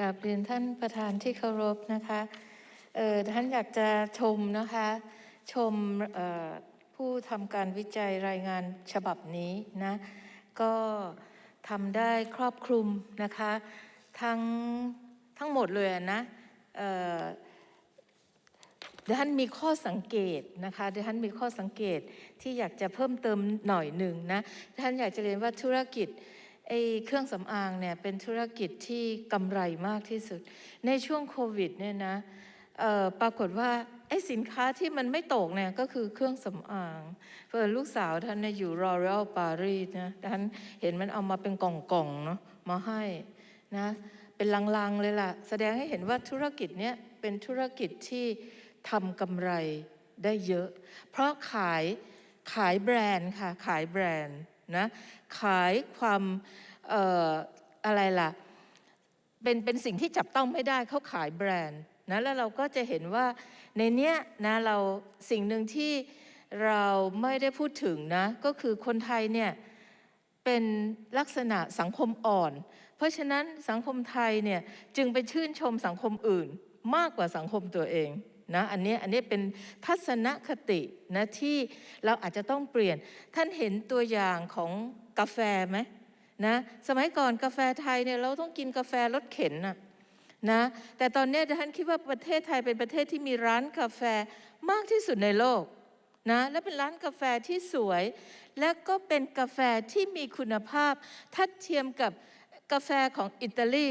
กราบเรียนท่านประธานที่เคารพนะคะเอ่อท่านอยากจะชมนะคะ ชมเอ่อผู้ทำการวิจัยรายงานฉบับนี้นะ ก็ทำได้ครอบคลุมนะคะ ทั้งทั้งหมดเลยนะเอ่อดิฉันมีข้อสังเกตนะคะดิฉันมีข้อสังเกตที่อยากจะเพิ่มเติมหน่อยหนึ่งนะดิฉันอยากจะเรียนว่าธุรกิจ ไอ้เครื่องสำอางเนี่ยเป็นธุรกิจที่กำไรมากที่สุด ในช่วงโควิดเนี่ยนะปรากฏว่าไอ้สินค้าที่มันไม่ตกเนี่ยก็คือเครื่องสำอางเพื่อนลูกสาวท่านอยู่รอเรลปารีสนะท่านเห็นมันเอามาเป็นกล่องๆเนาะมาให้นะเป็นลังๆเลยล่ะ แสดงให้เห็นว่าธุรกิจเนี้ยเป็นธุรกิจที่ทำกำไรได้เยอะ เพราะขายขายแบรนด์ค่ะ ขายแบรนด์ นะขายความอออะไรล่ะเป็นเป็นสิ่งที่จับต้องไม่ได้เขาขายแบรนด์นะแล้วเราก็จะเห็นว่าในเนี้ยนะเราสิ่งหนึ่งที่เราไม่ได้พูดถึงนะก็คือคนไทยเนี่ยเป็นลักษณะสังคมอ่อน เพราะฉะนั้นสังคมไทยเนี่ยจึงไปชื่นชมสังคมอื่นมากกว่าสังคมตัวเอง นะอันนี้อันนี้เป็นทัศนคตินะที่เราอาจจะต้องเปลี่ยน ท่านเห็นตัวอย่างของกาแฟไหมนะสมัยก่อนกาแฟไทยเนี่ยเราต้องกินกาแฟรถเข็นนะนะแต่ตอนนี้ท่านคิดว่าประเทศไทยเป็นประเทศที่มีร้านกาแฟมากที่สุดในโลกนะและเป็นร้านกาแฟที่สวย และก็เป็นกาแฟที่มีคุณภาพทัดเทียมกับกาแฟของอิตาลี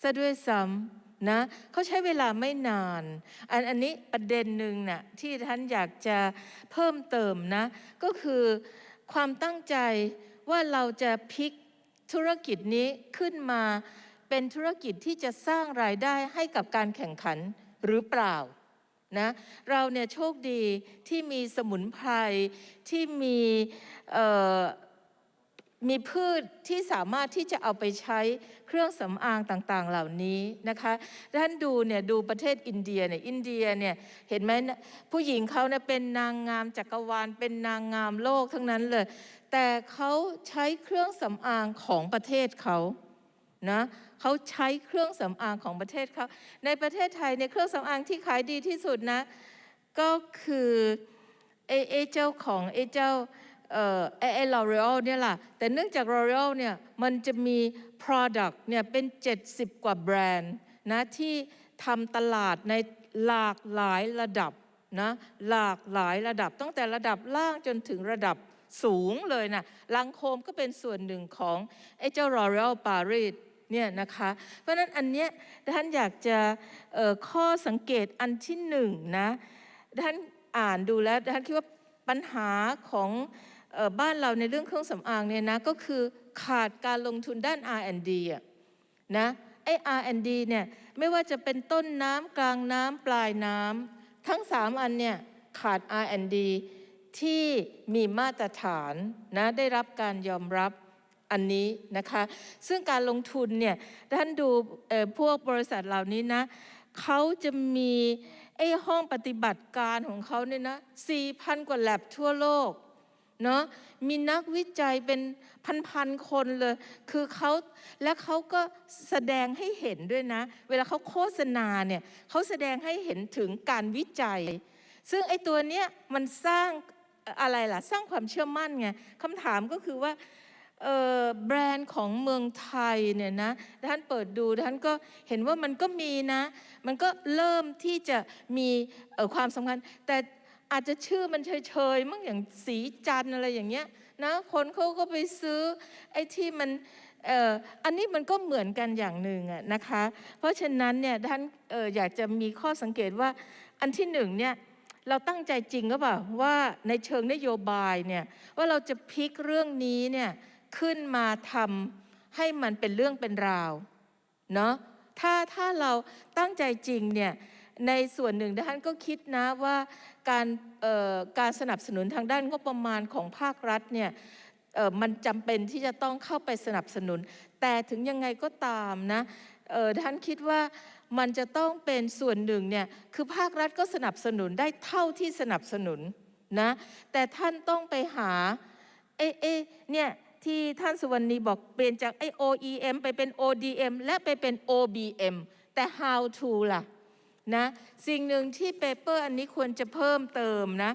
ซะด้วยซ้ำ นะเขาใช้เวลาไม่นาน อันอันนี้ประเด็นหนึ่งนะ่ะที่ท่านอยากจะเพิ่มเติมนะ ก็คือความตั้งใจว่าเราจะพลิกธุรกิจนี้ขึ้นมาเป็นธุรกิจที่จะสร้างรายได้ให้กับการแข่งขันหรือเปล่านะเราเนี่ยโชคดีที่มีสมุนไพรที่มีเอ่อ มีพืชที่สามารถที่จะเอาไปใช้เครื่องสำอางต่างๆเหล่านี้นะคะท่านดูเนี่ยดูประเทศอินเดียเนี่ยอินเดียเนี่ยเห็นไหมผู้หญิงเขาเนี่ยเป็นนางงามจักรวาล เป็นนางงามโลกทั้งนั้นเลย แต่เขาใช้เครื่องสำอางของประเทศเขานะเขาใช้เครื่องสำอางของประเทศเขาในประเทศไทยเนี่ยเครื่องสำอางที่ขายดีที่สุดนะก็คือไอ้ไอ้เจ้าของไอ้เจ้า เอ่อไอ้ไอ้ลอลเนี่ยล่ะ แต่เนื่องจากลอเรลเนี่ยมันจะมี Product เนี่ยเป็น 70 กว่าแบรนด์นะที่ทำตลาดในหลากหลายระดับนะหลากหลายระดับตั้งแต่ระดับล่างจนถึงระดับสูงเลยนะลังโคมก็เป็นส่วนหนึ่งของไอ้เจ้า L'Oreal Paris เนี่ยนะคะ เพราะนั้นอันเนี้ยท่านอยากจะข้อสังเกตอันที่หนึ่งนะท่านอ่านดูแล้วท่านคิดว่าปัญหาของ บ้านเราในเรื่องเครื่องสำอางเนี่ยนะก็คือขาดการลงทุนด้าน R&D อะนะไอ้ R&D เนี่ยไม่ว่าจะเป็นต้นน้ำกลางน้ำปลายน้ำทั้ง 3 อันเนี่ยขาด R&D ที่มีมาตรฐานนะได้รับการยอมรับอันนี้นะคะ ซึ่งการลงทุนเนี่ยท่านดูพวกบริษัทเหล่านี้นะเขาจะมีไอ้ห้องปฏิบัติการของเขาเนี่ยนะ4,000 กว่าแลบทั่วโลก เนาะมีนักวิจัยเป็นพันๆคนเลย คือเขาและเขาก็แสดงให้เห็นด้วยนะ เวลาเขาโฆษณาเนี่ยเขาแสดงให้เห็นถึงการวิจัย ซึ่งไอ้ตัวเนี้ยมันสร้างอะไรล่ะ สร้างความเชื่อมั่นไงคำถามก็คือว่าแบรนด์ของเมืองไทยเนี่ยนะท่านเปิดดูท่านก็เห็นว่ามันก็มีนะ มันก็เริ่มที่จะมีความสำคัญแต่ อาจจะชื่อมันเฉยๆมั่งอย่างสีจันอะไรอย่างเงี้ยนะคนเขาก็ไปซื้อไอ้ที่มันเอ่ออันนี้มันก็เหมือนกันอย่างหนึ่งอะนะคะ เพราะฉะนั้นเนี่ยท่านเอ่ออยากจะมีข้อสังเกตว่าอันที่หนึ่งเนี่ยเราตั้งใจจริงก็เปล่าว่าในเชิงนโยบายเนี่ยว่าเราจะพลิกเรื่องนี้เนี่ยขึ้นมาทำให้มันเป็นเรื่องเป็นราวเนาะถ้าถ้าเราตั้งใจจริงเนี่ย ในส่วนหนึ่งท่านก็คิดนะว่าการการสนับสนุนทางด้านงบประมาณของภาครัฐเนี่ยมันจำเป็นที่จะต้องเข้าไปสนับสนุน แต่ถึงยังไงก็ตามนะท่านคิดว่ามันจะต้องเป็นส่วนหนึ่งเนี่ยคือภาครัฐก็สนับสนุนได้เท่าที่สนับสนุนนะแต่ท่านต้องไปหาเอ๊ะเอ๊ะเนี่ยที่ท่านสุวรรณีบอกเปลี่ยนจากไอ OEM ไปเป็น ODM และไปเป็น OBM แต่ how to ล่ะ นะสิ่งหนึ่งที่เปเปอร์อันนี้ควรจะเพิ่มเติมนะ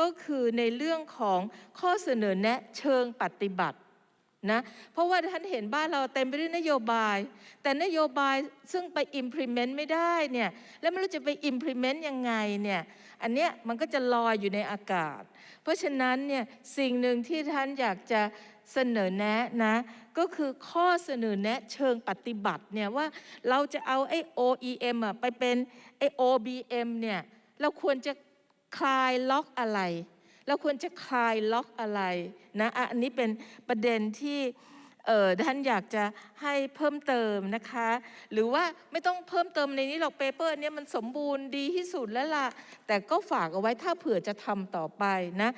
ก็คือในเรื่องของข้อเสนอแนะเชิงปฏิบัติ นะเพราะว่าท่านเห็นบ้านเราเต็มไปด้วยนโยบาย แต่นโยบายซึ่งไป implement ไม่ได้เนี่ยแล้วไม่รู้จะไป implement ยังไงเนี่ยอันเนี้ยมันก็จะลอยอยู่ในอากาศ เพราะฉะนั้นเนี่ยสิ่งหนึ่งที่ท่านอยากจะเสนอแนะนะก็คือข้อเสนอแนะเชิงปฏิบัติเนี่ยว่าเราจะเอาไอ้ OEM อะไปเป็นไอ้ OBM เนี่ยเราควรจะคลายล็อกอะไร เราควรจะคลายล็อกอะไรนะอันนี้เป็นประเด็นที่ท่านอยากจะให้เพิ่มเติมนะคะ หรือว่าไม่ต้องเพิ่มเติมในนี้หรอกเปเปอร์เนี่ยมันสมบูรณ์ดีที่สุดแล้วล่ะ แต่ก็ฝากเอาไว้ถ้าเผื่อจะทำต่อไปนะ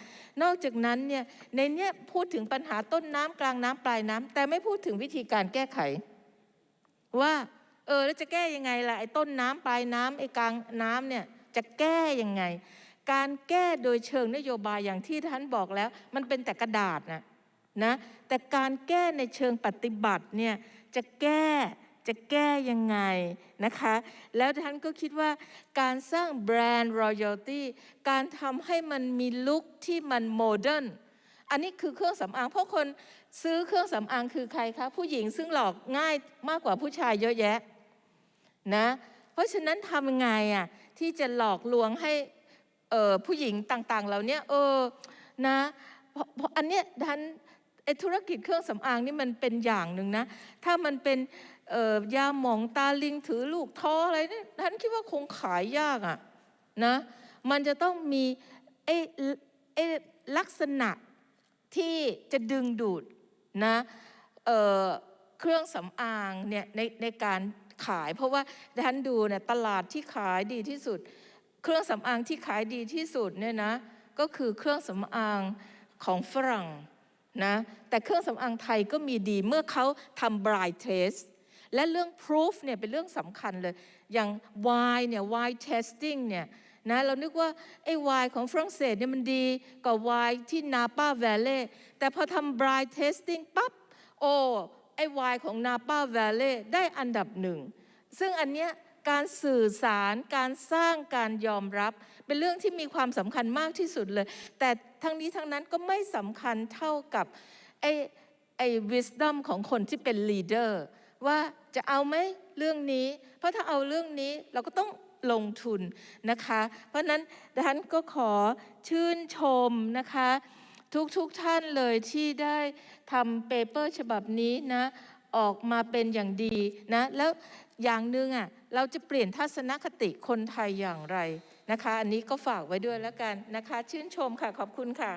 นอกจากนั้นเนี่ยในเนี้ยพูดถึงปัญหาต้นน้ำกลางน้ำปลายน้ำแต่ไม่พูดถึงวิธีการแก้ไข ว่าเออแล้วจะแก้ยังไงล่ะไอ้ต้นน้ำปลายน้ำไอ้กลางน้ำเนี่ยจะแก้ยังไง การแก้โดยเชิงนโยบายอย่างที่ท่านบอกแล้ว มันเป็นแต่กระดาษนะนะแต่การแก้ในเชิงปฏิบัติเนี่ยจะแก้จะแก้ยังไงนะคะ แล้วท่านก็คิดว่าการสร้างแบรนด์ royalty การทำให้มันมีลุคที่มันโมเดิร์นอันนี้คือเครื่องสำอางเพราะคนซื้อเครื่องสำอางคือใครคะ ผู้หญิงซึ่งหลอกง่ายมากกว่าผู้ชายเยอะแยะนะเพราะฉะนั้นทำยังไงอะที่จะหลอกลวงให้ ผู้หญิงต่างๆเหล่านี้เออนะเพราะอันเนี้ยท่านไอธุรกิจเครื่องสำอางนี่มันเป็นอย่างหนึ่งนะ ถ้ามันเป็นออยาหมองตาลิงถือลูกท้ออะไรนี่ท่านคิดว่าคงขายยากอะนะมันจะต้องมีไอไอ้ลักษณะที่จะดึงดูดนะเเครื่องสำอางเนี่ยในในการขาย เพราะว่าท่านดูเนี่ยตลาดที่ขายดีที่สุด เครื่องสำอางที่ขายดีที่สุดเนี่ยนะก็คือเครื่องสำอางของฝรั่งนะแต่เครื่องสำอางไทยก็มีดีเมื่อเขาทำ blind test และเรื่อง proof เนี่ยเป็นเรื่องสำคัญเลย อย่าง wine เนี่ย wine testing เนี่ยนะเรานึกว่าไอ้ wine ของฝรั่งเศสเนี่ยมันดีกว่า wine ที่นาปา Valley แต่พอทำ blind testing ปั๊บโอ้ไอ้ wine ของนาปา Valley ได้อันดับหนึ่ง ซึ่งอันเนี้ย การสื่อสารการสร้างการยอมรับ เป็นเรื่องที่มีความสำคัญมากที่สุดเลย แต่ทั้งนี้ทั้งนั้นก็ไม่สำคัญเท่ากับไอ้ไอ้ wisdom ของคนที่เป็น leader ว่าจะเอาไหมเรื่องนี้ เพราะถ้าเอาเรื่องนี้เราก็ต้องลงทุนนะคะ เพราะนั้นดิฉันก็ขอชื่นชมนะคะ ทุกๆทท่านเลยที่ได้ทำเปเปอร์ฉบับนี้นะ ออกมาเป็นอย่างดีนะ แล้วอย่างหนึ่งอะ เราจะเปลี่ยนทัศนคติคนไทยอย่างไรนะคะ อันนี้ก็ฝากไว้ด้วยแล้วกันนะคะ ชื่นชมค่ะขอบคุณค่ะ